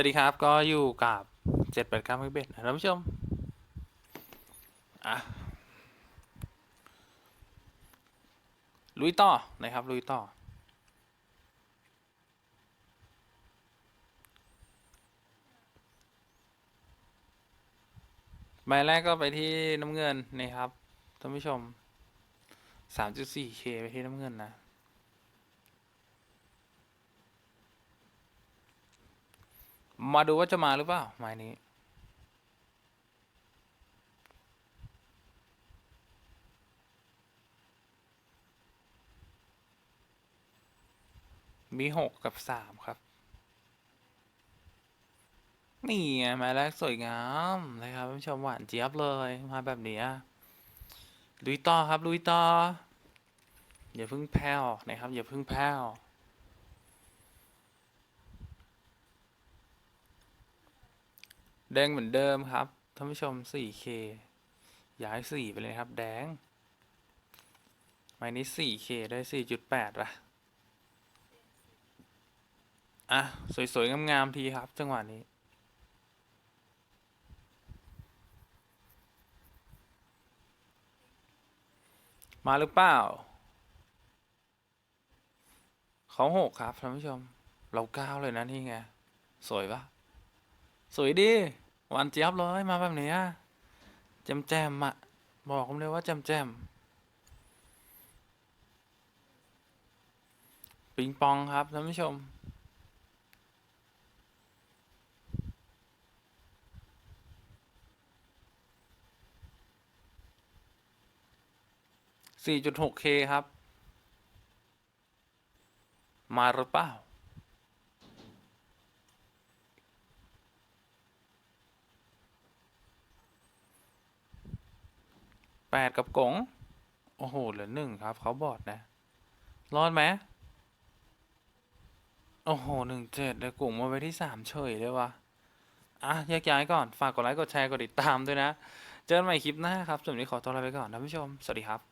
วัสดีครับก็อยู่กับเจ็ดแปดเก้าไม่เบ็ดนะท่านผู้ชมอะลุยต่อนะครับลุยต่อ ใบแรกก็ไปที่น้ำเงินนะครับท่านผู้ชม 3.4K ไปที่น้ำเงินนะ มาดูว่าจะมาหรือเปล่าไม้นี้ มีหกกับสามครับ นี่ไงไม้แรกสวยงามนะครับผู้ชมหวานเจี๊ยบเลยมาแบบนี้ลุยต่อครับลุยต่ออย่าเพิ่งแพ้วนะครับอย่าเพิ่งแพ้ว แดงเหมือนเดิมครับท่านผู้ชม 4K ย้าย 4 ไปเลยครับ แดงไมนี้ 4K ได้ 4.8ป่ะอะ สวย ๆ งาม ๆ ทีครับ จังหวะนี้ มาหรือเปล่า เขาหกครับท่านผู้ชม เราเก้าเลยนะนี่ไง สวยปะ สวยดีหวานเจี๊ยบเลยมาแบบนี้แจมแจมๆอะบอกผมเลยว่าแจมแจมๆปิงปองครับท่านผู้ชม 4.6K ครับ มาหรือเปล่า แปดกับกงโอ้โห เหลือหนึ่งครับ เขาบอดนะ รอดไหมโอ้โหหนึ่งเจ็ดเลยกลุ่มมาไว้ที่สามเฉยเลยวะอะแยกย้ายก่อน ฝากกดไลค์ กดแชร์ กดติดตามด้วยนะ เจอกันใหม่คลิปหน้าครับส่วนนี้ขอตัวลาไปก่อนท่านผู้ชม สวัสดีครับ